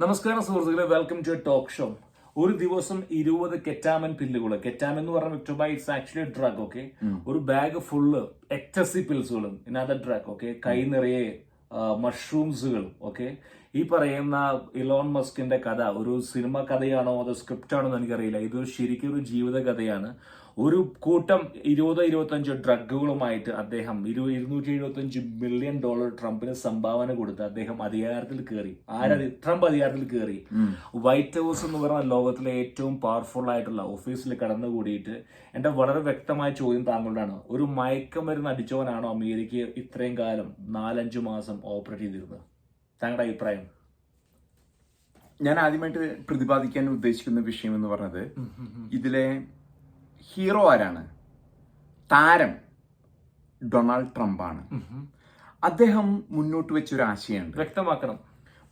നമസ്കാരം സുഹൃത്തുക്കളെ welcome to talk show ഒരു ദിവസം ഇരുപത് കെറ്റാമൻ പില്ലുകൾ കെറ്റാമൻ എന്ന് പറഞ്ഞ വിക്ടോബൈ ഇറ്റ്സ് ആക്ച്വലി ഡ്രഗ് ഓക്കെ ഒരു ബാഗ് ഫുള്ള് എക്സസി പിൽസുകളും ഇന്നത്തെ ഡ്രഗ് ഓക്കെ കൈ നിറയെ മഷ്റൂംസുകളും ഓക്കെ ഈ പറയുന്ന ഇലോൺ മസ്കിന്റെ കഥ ഒരു സിനിമ കഥയാണോ അതോ സ്ക്രിപ്റ്റ് ആണോ എന്ന് എനിക്കറിയില്ല. ഇത് ശരിക്കും ഒരു ജീവിത കഥയാണ്. ഒരു കൂട്ടം ഇരുപത് ഇരുപത്തഞ്ച് ഡ്രഗുകളുമായിട്ട് അദ്ദേഹം ഇരു ഇരുന്നൂറ്റി എഴുപത്തഞ്ച് മില്യൺ ഡോളർ ട്രംപിന് സംഭാവന കൊടുത്ത് അദ്ദേഹം അധികാരത്തിൽ കയറി ആരതി ട്രംപ് അധികാരത്തിൽ കയറി വൈറ്റ് ഹൗസ് എന്ന് പറഞ്ഞ ലോകത്തിലെ ഏറ്റവും പവർഫുൾ ആയിട്ടുള്ള ഓഫീസിൽ കടന്നുകൂടിയിട്ട് എന്റെ വളരെ വ്യക്തമായ ചോദ്യം താങ്കളുടെയാണ്. ഒരു മയക്കമരുന്ന് അടിച്ചവനാണോ അമേരിക്ക ഇത്രയും കാലം നാലഞ്ചു മാസം ഓപ്പറേറ്റ് ചെയ്തിരുന്നത്? താങ്കളുടെ അഭിപ്രായം? ഞാൻ ആദ്യമായിട്ട് പ്രതിപാദിക്കാൻ ഉദ്ദേശിക്കുന്ന വിഷയം എന്ന് പറഞ്ഞത് ഇതിലെ ഹീറോ ആരാണ്? താരം ഡൊണാൾഡ് ട്രംപ് ആണ് അദ്ദേഹം മുന്നോട്ട് വെച്ച വെച്ചൊരു ആശയമുണ്ട്. വ്യക്തമാക്കണം.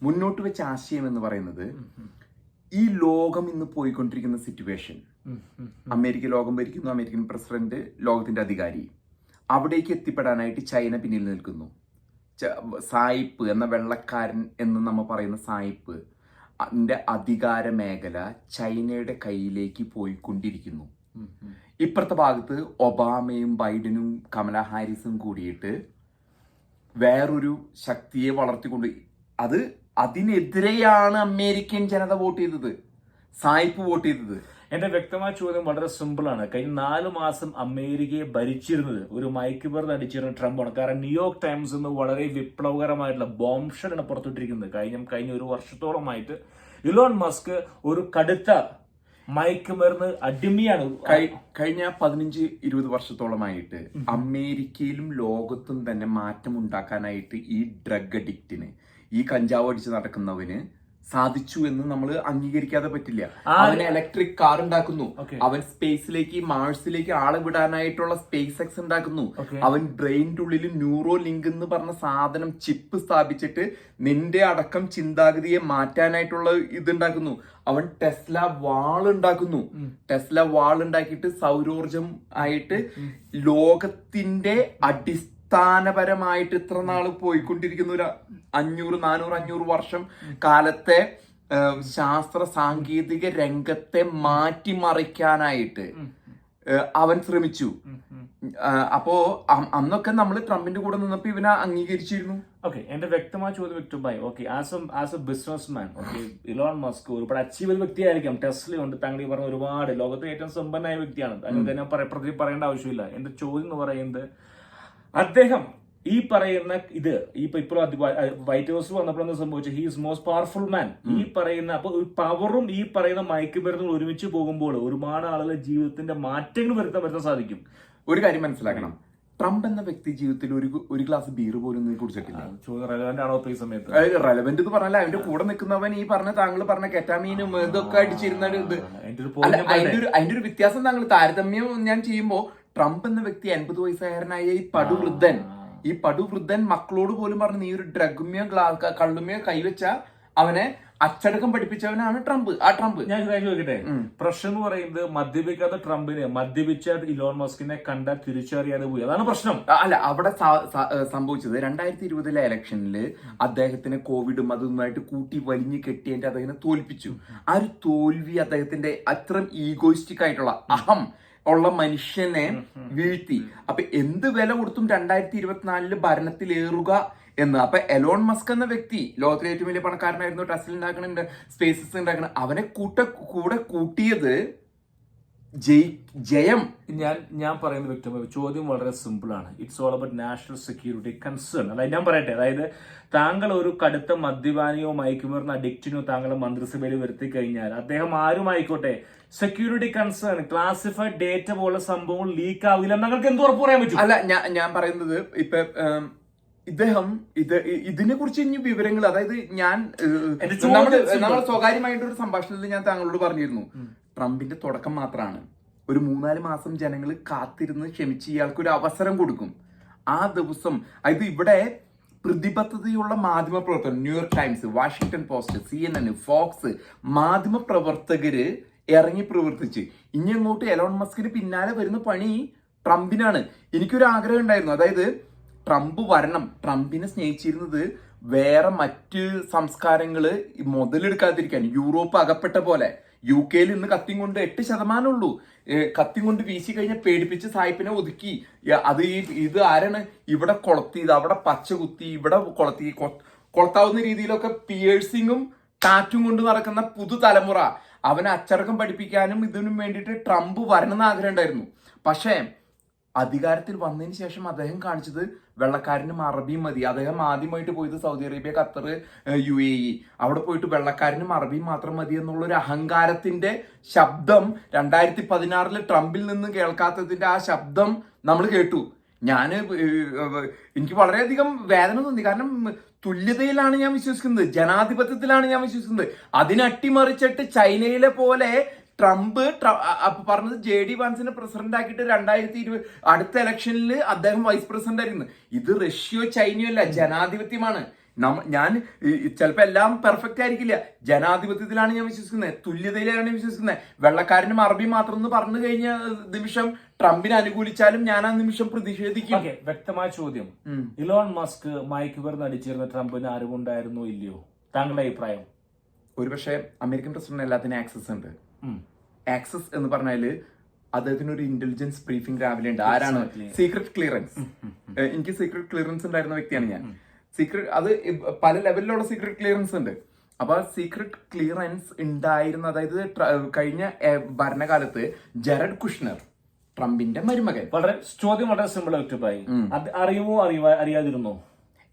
മുന്നോട്ട് വെച്ച ആശയം എന്ന് പറയുന്നത് ഈ ലോകം ഇന്ന് പോയിക്കൊണ്ടിരിക്കുന്ന സിറ്റുവേഷൻ അമേരിക്ക ലോകം ഭരിക്കുന്നു അമേരിക്കൻ പ്രസിഡന്റ് ലോകത്തിന്റെ അധികാരി. അവിടേക്ക് എത്തിപ്പെടാനായിട്ട് ചൈന പിന്നിൽ നിൽക്കുന്നു. സായിപ്പ് എന്ന വെള്ളക്കാരൻ എന്ന് നമ്മൾ പറയുന്ന സായിപ്പ് അതിന്റെ അധികാര മേഖല ചൈനയുടെ കയ്യിലേക്ക് പോയിക്കൊണ്ടിരിക്കുന്നു. ഇപ്പുറത്തെ ഭാഗത്ത് ഒബാമയും ബൈഡനും കമല ഹാരിസും കൂടിയിട്ട് വേറൊരു ശക്തിയെ വളർത്തിക്കൊണ്ട് അത് അതിനെതിരെയാണ് അമേരിക്കൻ ജനത വോട്ട് ചെയ്തത്. സായിപ്പ് വോട്ട് ചെയ്തത്. എന്റെ വ്യക്തമായ ചോദ്യം വളരെ സിമ്പിൾ ആണ്. കഴിഞ്ഞ നാല് മാസം അമേരിക്കയെ ഭരിച്ചിരുന്നത് ഒരു മൈക്ക് ബർന്ന് അടിച്ചിരുന്ന ട്രംപാണ്. കാരണം ന്യൂയോർക്ക് ടൈംസ് എന്ന് വളരെ വിപ്ലവകരമായിട്ടുള്ള ബോംഷലാണ് പുറത്തുവിട്ടിരിക്കുന്നത്. കഴിഞ്ഞ കഴിഞ്ഞ ഒരു വർഷത്തോളമായിട്ട് ഇലോൺ മസ്ക് ഒരു കടുത്ത മയക്ക് മരുന്ന് അടിമയാണ്. കഴിഞ്ഞ പതിനഞ്ച് ഇരുപത് വർഷത്തോളമായിട്ട് അമേരിക്കയിലും ലോകത്തും തന്നെ മാറ്റം ഉണ്ടാക്കാനായിട്ട് ഈ ഡ്രഗ് അഡിക്റ്റിന് ഈ കഞ്ചാവ് അടിച്ച് നടക്കുന്നവന് സാധിച്ചു എന്ന് നമ്മൾ അംഗീകരിക്കാതെ പറ്റില്ല. അവൻ ഇലക്ട്രിക് കാർ ഉണ്ടാക്കുന്നു. അവൻ സ്പേസിലേക്ക് മാഴ്സിലേക്ക് ആളെ വിടാനായിട്ടുള്ള സ്പേസ് എക്സ് ഉണ്ടാക്കുന്നു അവൻ ബ്രെയിന്റെ ഉള്ളിൽ ന്യൂറോ ലിങ്ക് എന്ന് പറഞ്ഞ സാധനം ചിപ്പ് സ്ഥാപിച്ചിട്ട് നിന്റെ അടക്കം ചിന്താഗതിയെ മാറ്റാനായിട്ടുള്ള ഇതുണ്ടാക്കുന്നു അവൻ ടെസ്ല വാൾ ഉണ്ടാക്കുന്നു. ടെസ്ല വാൾ ഉണ്ടാക്കിയിട്ട് സൗരോർജം ആയിട്ട് ലോകത്തിന്റെ അടിസ്ഥാനപരമായിട്ട് ഇത്ര നാൾ പോയിക്കൊണ്ടിരിക്കുന്ന ഒരു അഞ്ഞൂറ് നാനൂറ് അഞ്ഞൂറ് വർഷം കാലത്തെ ശാസ്ത്ര സാങ്കേതിക രംഗത്തെ മാറ്റിമറിക്കാനായിട്ട് അവൻ ശ്രമിച്ചു. അപ്പോ അന്നൊക്കെ നമ്മൾ ട്രംപിന്റെ കൂടെ നിന്നപ്പോ ഇവനെ അംഗീകരിച്ചിരുന്നു. ഓക്കെ എന്റെ വ്യക്തമായ ചോദ്യം വ്യക്തം by okay as a as a businessman okay Elon Musk ഒരുപാട് അച്ചീവ് ചെയ്ത വ്യക്തിയായിരിക്കാം. ടെസ്ല ഉണ്ട് താങ്കൾ ഈ പറഞ്ഞ ഒരുപാട്. ലോകത്തെ ഏറ്റവും സമ്പന്നമായ വ്യക്തിയാണ്. അതിന് ഞാൻ പറയേണ്ട ആവശ്യമില്ല. എന്റെ ചോദ്യം എന്ന് പറയുന്നത് അദ്ദേഹം ഈ പറയുന്ന ഇത് ഇപ്പൊ ഇപ്പോൾ വൈറ്റ് ഹൗസ് വന്നപ്പോൾ എന്താ സംഭവിച്ചത് he is most powerful man ഈ പറയുന്ന അപ്പൊ പവറും ഈ പറയുന്ന മയക്കുമരുന്നും ഒരുമിച്ച് പോകുമ്പോൾ ഒരുപാട് ആളുകളുടെ ജീവിതത്തിന്റെ മാറ്റങ്ങൾ വരുത്താൻ വരുത്താൻ സാധിക്കും ഒരു കാര്യം മനസ്സിലാക്കണം ട്രംപ് എന്ന വ്യക്തി ജീവിതത്തിൽ ഒരു ഒരു ഗ്ലാസ് ബീർ പോലും കുടിച്ചിട്ടില്ല റെലവെന്റ് ആണോ ഈ സമയത്ത് റെലവെന്റ് എന്ന് പറഞ്ഞാൽ അവന്റെ കൂടെ നിൽക്കുന്നവൻ ഈ പറഞ്ഞ താങ്കൾ പറഞ്ഞ കെറ്റാമീനും ഇതൊക്കെ അടിച്ചിരുന്ന ഇത് അതിന്റെ ഒരു വ്യത്യാസം താങ്കൾ താരതമ്യം ഞാൻ ചെയ്യുമ്പോ ട്രംപ് എന്ന വ്യക്തി അൻപത് വയസ്സുകാരനായ ഈ പടുവൃദ്ധൻ. ഈ പടുവൃദ്ധൻ മക്കളോട് പോലും പറഞ്ഞു നീ ഒരു ഡ്രഗുമ്യോ കള്ളുമ്യോ കൈവച്ച അവനെ അച്ചടക്കം പഠിപ്പിച്ചവനാണ് ട്രംപ്. ആ ട്രംപ്. ഞാൻ ചോദിക്കട്ടെ? പ്രശ്നം എന്ന് പറയുന്നത് മദ്യപിക്കാത്ത ട്രംപിനെ മദ്യപിച്ച ഇലോൺ മസ്കിനെ കണ്ട തിരിച്ചറിയാതെ പോയി. അതാണ് പ്രശ്നം. അല്ല അവിടെ സംഭവിച്ചത് രണ്ടായിരത്തി ഇരുപതിലെ ഇലക്ഷനിൽ അദ്ദേഹത്തിന് കോവിഡും അതുമായിട്ട് കൂട്ടി വലിഞ്ഞു കെട്ടിയതിന്റെ അദ്ദേഹത്തിനെ തോൽപ്പിച്ചു. ആ ഒരു തോൽവി അദ്ദേഹത്തിന്റെ അത്രയും ഈഗോയിസ്റ്റിക് ആയിട്ടുള്ള അഹം ഉള്ള മനുഷ്യനെ വീഴ്ത്തി. അപ്പൊ എന്ത് വില കൊടുത്തും രണ്ടായിരത്തി ഇരുപത്തിനാലിൽ ഭരണത്തിലേറുക എന്ന്. അപ്പൊ എലോൺ മസ്ക് എന്ന വ്യക്തി ലോകത്തിലെ ഏറ്റവും വലിയ പണക്കാരനായിരുന്നു ടെസ്റ്റിൽ ഉണ്ടാക്കണുണ്ട് സ്പേസസ് ഉണ്ടാക്കണ അവനെ കൂട്ട കൂടെ കൂട്ടിയത് ജയ് ജയം. ഞാൻ ഞാൻ പറയുന്നത് വ്യക്തമായി ചോദ്യം വളരെ സിമ്പിൾ ആണ്. It's all about national security concern അതായത് ഞാൻ പറയട്ടെ അതായത് താങ്കൾ ഒരു കടുത്ത മദ്യപാനിയോ മയക്കുമരുന്ന അഡിക്റ്റിനോ താങ്കൾ മന്ത്രിസഭയിൽ വരുത്തി കഴിഞ്ഞാൽ അദ്ദേഹം ആരുമായിക്കോട്ടെ സെക്യൂരിറ്റി കൺസേൺ ക്ലാസിഫൈഡ് ഡേറ്റ പോലുള്ള സംഭവങ്ങൾ ലീക്ക് ആവില്ല താങ്കൾക്ക് എന്ത് ഉറപ്പ് പറയാൻ പറ്റും? അല്ല ഞാൻ ഞാൻ പറയുന്നത് ഇപ്പൊ ഇദ്ദേഹം ഇത് ഇതിനെ കുറിച്ച് ഇനി വിവരങ്ങൾ അതായത് ഞാൻ നമ്മൾ സ്വകാര്യമായിട്ട് സ്വകാര്യമായിട്ടൊരു സംഭാഷണത്തിൽ ഞാൻ താങ്കളോട് പറഞ്ഞിരുന്നു. ട്രംപിന്റെ തുടക്കം മാത്രമാണ് ഒരു മൂന്നാൽ മാസം ജനങ്ങൾ കാത്തിരുന്ന് ക്ഷമിച്ച് ഇയാൾക്ക് ഒരു അവസരം കൊടുക്കും. ആ ദിവസം അതായത് ഇവിടെ പ്രതിബദ്ധതയുള്ള മാധ്യമ പ്രവർത്തകർ New York Times Washington Post C N N Fox മാധ്യമ പ്രവർത്തകര് ഇറങ്ങി പ്രവർത്തിച്ച്. ഇനി അങ്ങോട്ട് എലോൺ മസ്കിന് പിന്നാലെ വരുന്ന പണി ട്രംപിനാണ്. എനിക്കൊരു ആഗ്രഹം ഉണ്ടായിരുന്നു. അതായത് ട്രംപ് വരണം. ട്രംപിനെ സ്നേഹിച്ചിരുന്നത് വേറെ മറ്റ് സംസ്കാരങ്ങൾ മുതലെടുക്കാതിരിക്കാൻ യൂറോപ്പ് അകപ്പെട്ട പോലെ. യു കെയിൽ ഇന്ന് കത്തിയും കൊണ്ട് എട്ട് ശതമാനം ഉള്ളൂ. കത്തിയും കൊണ്ട് വീശി കഴിഞ്ഞാൽ പേടിപ്പിച്ച് സായിപ്പിനെ ഒതുക്കി. അത് ഈ ഇത് ആരാണ്? ഇവിടെ കൊളത്തി ഇത് അവിടെ പച്ച കുത്തി ഇവിടെ കൊളത്തി കൊളത്താവുന്ന രീതിയിലൊക്കെ പിയേഴ്സിങ്ങും ടാറ്റും കൊണ്ട് നടക്കുന്ന പുതുതലമുറ അവനെ അച്ചടക്കം പഠിപ്പിക്കാനും ഇതിനും വേണ്ടിയിട്ട് ട്രംപ് വരണമെന്ന് ആഗ്രഹം ഉണ്ടായിരുന്നു. പക്ഷേ അധികാരത്തിൽ വന്നതിന് ശേഷം അദ്ദേഹം കാണിച്ചത് വെള്ളക്കാരനും അറബിയും മതി. അദ്ദേഹം ആദ്യമായിട്ട് പോയത് Saudi Arabia Qatar U A E അവിടെ പോയിട്ട് വെള്ളക്കാരനും അറബിയും മാത്രം മതി എന്നുള്ള ഒരു അഹങ്കാരത്തിന്റെ ശബ്ദം രണ്ടായിരത്തി പതിനാറിൽ ട്രംപിൽ നിന്ന് കേൾക്കാത്തതിന്റെ ആ ശബ്ദം നമ്മൾ കേട്ടു. ഞാൻ എനിക്ക് വളരെയധികം വേദന തോന്നി. കാരണം തുല്യതയിലാണ് ഞാൻ വിശ്വസിക്കുന്നത്. ജനാധിപത്യത്തിലാണ് ഞാൻ വിശ്വസിക്കുന്നത്. അതിനട്ടിമറിച്ചിട്ട് ചൈനയിലെ പോലെ ട്രംപ് പറഞ്ഞത് ജെ ഡി വാൻസിനെ പ്രസിഡന്റ് ആക്കിയിട്ട് രണ്ടായിരത്തി ഇരുപത് അടുത്ത ഇലക്ഷനിൽ അദ്ദേഹം വൈസ് പ്രസിഡന്റ് ആയിരുന്നു. ഇത് റഷ്യയോ ചൈനയോ അല്ല ജനാധിപത്യമാണ്. നമ്മ ഞാൻ ചിലപ്പോൾ എല്ലാം പെർഫെക്റ്റ് ആയിരിക്കില്ല. ജനാധിപത്യത്തിലാണ് ഞാൻ വിശ്വസിക്കുന്നത്. തുല്യതയിലാണ് ഞാൻ വിശ്വസിക്കുന്നത്. വെള്ളക്കാരനും അറബി മാത്രം എന്ന് പറഞ്ഞു കഴിഞ്ഞ നിമിഷം ട്രംപിനെ അനുകൂലിച്ചാലും ഞാൻ ആ നിമിഷം പ്രതിഷേധിക്കും. വ്യക്തമായ ചോദ്യം. ഇലോൺ മസ്ക് വെറുതെ അടിച്ചിരുന്ന ട്രംപിന് അറിവുണ്ടായിരുന്നോ ഇല്ലയോ? താങ്കളുടെ അഭിപ്രായം. ഒരുപക്ഷെ അമേരിക്കൻ പ്രസിഡന്റ് എല്ലാത്തിനും ആക്സസ് ഉണ്ട്. ആക്സസ് എന്ന് പറഞ്ഞാൽ അദ്ദേഹത്തിന് ഒരു ഇന്റലിജൻസ് ബ്രീഫിംഗ് രാവിലെ ഉണ്ട്. ആരാണ്? സീക്രട്ട് ക്ലിയറൻസ് എനിക്ക് സീക്രട്ട് ക്ലിയറൻസ് ഉണ്ടായിരുന്ന വ്യക്തിയാണ് ഞാൻ. സീക്രട്ട് അത് പല ലെവലിലുള്ള സീക്രട്ട് ക്ലിയറൻസ് ഉണ്ട്. അപ്പൊ സീക്രട്ട് ക്ലിയറൻസ് ഉണ്ടായിരുന്ന അതായത് കഴിഞ്ഞ ഭരണകാലത്ത് ജെറഡ് കുഷ്ണർ ട്രംപിന്റെ മരുമകൻ. വളരെ ചോദ്യം വളരെ സിമ്പിൾ അറിയുമോ അറിയുമോ അറിയാതിരുന്നോ?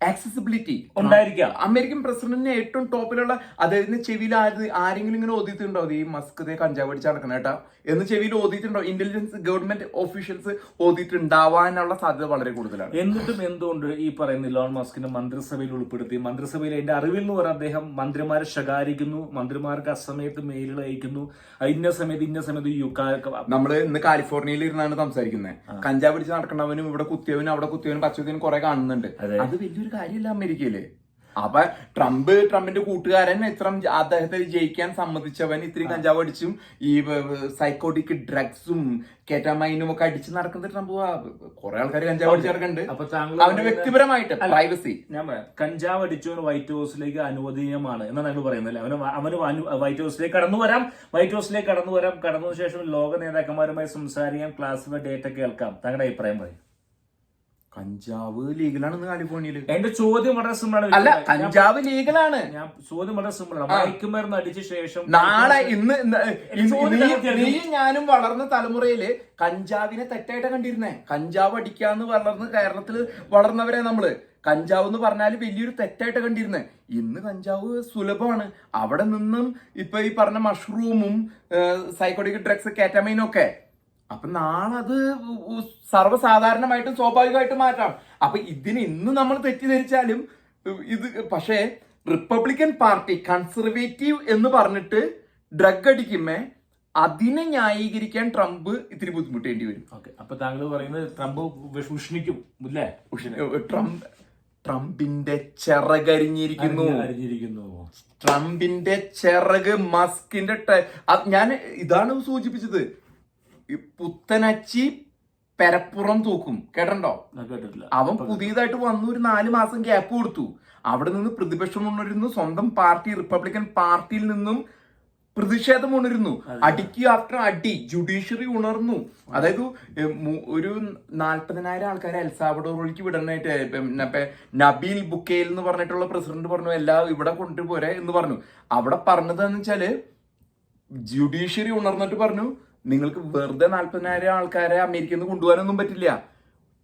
ആക്സസിബിലിറ്റി ഉണ്ടായിരിക്കുക അമേരിക്കൻ പ്രസിഡന്റിന് ഏറ്റവും ടോപ്പിലുള്ള അദ്ദേഹത്തിന്റെ ചെവിയിൽ ആര് ആരെങ്കിലും ഇങ്ങനെ ഓതിയിട്ടുണ്ടോ ഈ മസ്ക് ദേ കഞ്ചാവ് അടിച്ച് നടക്കണം കേട്ടാ. എന്ന് ചെവിയിൽ ഓതിയിട്ടുണ്ടോ ഇന്റലിജൻസ് ഗവൺമെന്റ് ഓഫീഷ്യൽസ് ഓതിയിട്ടുണ്ടാവാനുള്ള സാധ്യത വളരെ കൂടുതലാണ്. എന്നിട്ടും എന്തുകൊണ്ട് ഈ പറയുന്ന ലോൺ മസ്കിനെ മന്ത്രിസഭയിൽ ഉൾപ്പെടുത്തി? മന്ത്രിസഭയിൽ എന്റെ അറിവിൽ നിന്ന് പറഞ്ഞ അദ്ദേഹം മന്ത്രിമാരെ ശകാരിക്കുന്നു മന്ത്രിമാർക്ക് അസമയത്ത് മെയിലുകൾ അയക്കുന്നു. ഇന്ന സമയത്ത് ഇന്ന സമയത്ത് നമ്മൾ ഇന്ന് കാലിഫോർണിയയിൽ ഇരുന്നാണ് സംസാരിക്കുന്നത്. കഞ്ചാവ് പിടിച്ച് നടക്കണവനും ഇവിടെ കുത്തിയവനും അവിടെ കുത്തിയവനും പച്ചവനും കുറെ കാണുന്നുണ്ട്. അത് വലിയൊരു കാര്യമില്ല അമേരിക്കയിൽ. അപ്പൊ ട്രംപ് ട്രംപിന്റെ കൂട്ടുകാരൻ ഇത്ര അദ്ദേഹത്തെ ജയിക്കാൻ സമ്മതിച്ചവൻ ഇത്രയും കഞ്ചാവ് അടിച്ചും ഈ സൈക്കോട്ടിക് ഡ്രഗ്സും കെറ്റമൈനും ഒക്കെ അടിച്ച് നടക്കുന്നത് ട്രംപ് കുറെ ആൾക്കാർ കഞ്ചാവ് അടിച്ച് നടക്കുന്നുണ്ട് അപ്പൊ അവന്റെ വ്യക്തിപരമായിട്ട് പ്രൈവസി ഞാൻ പറയാം. കഞ്ചാവ് അടിച്ചവന് വൈറ്റ് ഹൗസിലേക്ക് അനുവദനീയമാണ് എന്നാണ് ഞങ്ങൾ പറയുന്നത്. അല്ലേ അവന് അവന് വൈറ്റ് ഹൗസിലേക്ക് കടന്നു വരാം. വൈറ്റ് ഹൗസിലേക്ക് കടന്നു വരാം. കടന്നതിന് ശേഷം ലോക നേതാക്കന്മാരുമായി സംസാരിക്കാം. ക്ലാസ്സിലെ ഡേറ്റ കേൾക്കാം. താങ്കളുടെ അഭിപ്രായം പറയും. കഞ്ചാവ് ലീഗലാണെന്ന് കാലിഫോർണിയയിൽ. എന്റെ ചോദ്യം വളരെ സിമ്പിൾ ആണ്. അല്ല കഞ്ചാവ് ലീഗലാണ്. ഞാൻ ചോദ്യം വളരെ സിമ്പിൾ ആണ്. മയക്കുമരുന്ന് അടിച്ച ശേഷം നാളെ ഇന്ന് നീ- ഞാനും വളർന്ന തലമുറയിൽ കഞ്ചാവിനെ തെറ്റായിട്ട് കണ്ടിരുന്നേ. കഞ്ചാവ് അടിക്കാന്ന് വളർന്ന് കേരളത്തിൽ വളർന്നവരെ നമ്മൾ. കഞ്ചാവ് എന്ന് പറഞ്ഞാൽ വലിയൊരു തെറ്റായിട്ട് കണ്ടിരുന്നേ. ഇന്ന് കഞ്ചാവ് സുലഭമാണ്. അവിടെ നിന്നും ഇപ്പൊ ഈ പറഞ്ഞ മഷ്റൂമും സൈക്കോട്ടിക് ഡ്രഗ്സ് കാറ്റമൈനും ഒക്കെ അപ്പൊ നാളെ അത് സർവസാധാരണമായിട്ടും സ്വാഭാവികമായിട്ടും മാറ്റാം അപ്പൊ ഇതിന് ഇന്ന് നമ്മൾ തെറ്റിദ്ധരിച്ചാലും ഇത് പക്ഷേ റിപ്പബ്ലിക്കൻ പാർട്ടി കൺസർവേറ്റീവ് എന്ന് പറഞ്ഞിട്ട് ഡ്രഗ് അടിക്കുമ്പേ അതിനെ ന്യായീകരിക്കാൻ ട്രംപ് ഇത്തിരി ബുദ്ധിമുട്ടേണ്ടി വരും. ഓക്കെ. അപ്പൊ താങ്കൾ പറയുന്നത് ട്രംപ് ഉഷ്ണിക്കും അല്ലേ ട്രംപ് ട്രംപിന്റെ ചിറകരിഞ്ഞിരിക്കുന്നു. അരിഞ്ഞിരിക്കുന്നു. ട്രംപിന്റെ ചിറക് മസ്കിന്റെ ഞാൻ ഇതാണ് സൂചിപ്പിച്ചത്. ഈ പുത്തനച്ചി പെരപ്പുറം തൂക്കും. കേട്ടണ്ടോ അവൻ പുതിയതായിട്ട് വന്നു ഒരു നാല് മാസം ഗ്യാപ്പ് കൊടുത്തു. അവിടെ നിന്ന് പ്രതിപക്ഷം ഉണരുന്നു സ്വന്തം പാർട്ടി റിപ്പബ്ലിക്കൻ പാർട്ടിയിൽ നിന്നും പ്രതിഷേധം ഉണരുന്നു അടിക്ക് ആഫ്റ്റർ അടി ജുഡീഷ്യറി ഉണർന്നു. അതായത് ഒരു നാൽപ്പതിനായിരം ആൾക്കാരെ എൽസാബഡോറിലേക്ക് വിടാനായിട്ട് നബീൽ ബുക്കേൽ എന്ന് പറഞ്ഞിട്ടുള്ള പ്രസിഡന്റ് പറഞ്ഞു എല്ലാ ഇവിടെ കൊണ്ടുപോരെ എന്ന് പറഞ്ഞു. അവിടെ പറഞ്ഞതെന്ന് വെച്ചാൽ ജുഡീഷ്യറി ഉണർന്നിട്ട് പറഞ്ഞു നിങ്ങൾക്ക് വെറുതെ നാൽപ്പതിനായിരം ആൾക്കാരെ അമേരിക്കയിൽ നിന്ന് കൊണ്ടുപോകാനൊന്നും പറ്റില്ല.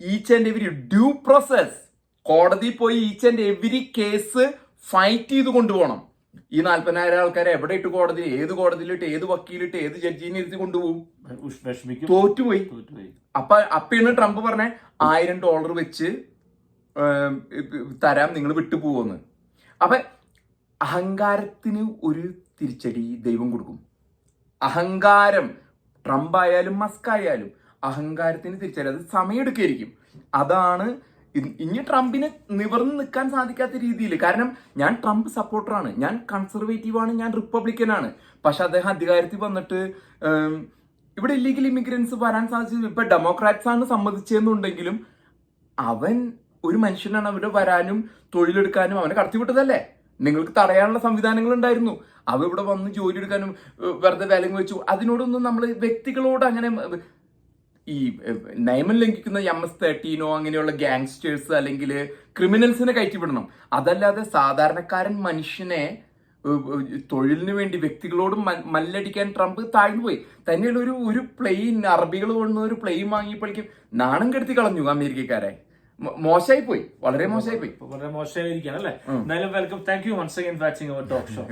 Each and every due process കോടതി പോയി each and every case fight ചെയ്ത് കൊണ്ടുപോകണം. ഈ നാല്പതിനായിരം ആൾക്കാരെ എവിടെ ഇട്ട് കോടതി ഏത് കോടതിയിലിട്ട് ഏത് വക്കീലിട്ട് ഏത് ജഡ്ജിനെ ഇരുത്തി കൊണ്ടുപോകും? തോറ്റുപോയി. അപ്പൊ അപ്പയാണ് ട്രംപ് പറഞ്ഞ ആയിരം ഡോളർ വെച്ച് തരാം നിങ്ങൾ വിട്ടുപോകുമെന്ന് അപ്പൊ അഹങ്കാരത്തിന് ഒരു തിരിച്ചടി ദൈവം കൊടുക്കും. അഹങ്കാരം ട്രംപ് ആയാലും മസ്ക് ആയാലും അഹങ്കാരത്തിന് തിരിച്ചറിയാം അത് സമയമെടുക്കായിരിക്കും അതാണ് ഇനി ട്രംപിന് നിവർന്ന് നിൽക്കാൻ സാധിക്കാത്ത രീതിയിൽ കാരണം ഞാൻ ട്രംപ് സപ്പോർട്ടറാണ്. ഞാൻ കൺസർവേറ്റീവ് ആണ് ഞാൻ റിപ്പബ്ലിക്കൻ ആണ് പക്ഷെ അദ്ദേഹം അധികാരത്തിൽ വന്നിട്ട് ഇവിടെ ഇല്ലീഗൽ ഇമിഗ്രൻസ് വരാൻ സാധിച്ചത് ഇപ്പൊ ഡെമോക്രാറ്റ്സ് ആണ് സമ്മതിച്ചെന്നുണ്ടെങ്കിലും അവൻ ഒരു മനുഷ്യനാണ്. അവിടെ വരാനും തൊഴിലെടുക്കാനും അവനെ കടത്തിവിട്ടതല്ലേ? നിങ്ങൾക്ക് തടയാനുള്ള സംവിധാനങ്ങൾ ഉണ്ടായിരുന്നു അവ ഇവിടെ വന്ന് ജോലി എടുക്കാനും വെറുതെ വിലങ്ങ് വെച്ചു. അതിനോടൊന്നും നമ്മൾ വ്യക്തികളോട് അങ്ങനെ ഈ നയമം ലംഘിക്കുന്ന എം എസ് തേർട്ടീനോ അങ്ങനെയുള്ള ഗാങ്സ്റ്റേഴ്സ് അല്ലെങ്കിൽ ക്രിമിനൽസിനെ കയറ്റിവിടണം. അതല്ലാതെ സാധാരണക്കാരൻ മനുഷ്യനെ തൊഴിലിന് വേണ്ടി വ്യക്തികളോടും മല്ലടിക്കാൻ ട്രംപ് താഴ്ന്നു പോയി തന്നെയുള്ള ഒരു ഒരു പ്ലെയിൻ അറബികൾ കൊണ്ടുവന്ന ഒരു പ്ലെയിൻ വാങ്ങിയപ്പോഴേക്കും നാണം കെടുത്തി കളഞ്ഞു അമേരിക്കക്കാരെ. മോശമായി പോയി വളരെ മോശമായി പോയി വളരെ മോശമായിരിക്കണം അല്ലേ? എന്തായാലും welcome thank you once again watching our talk show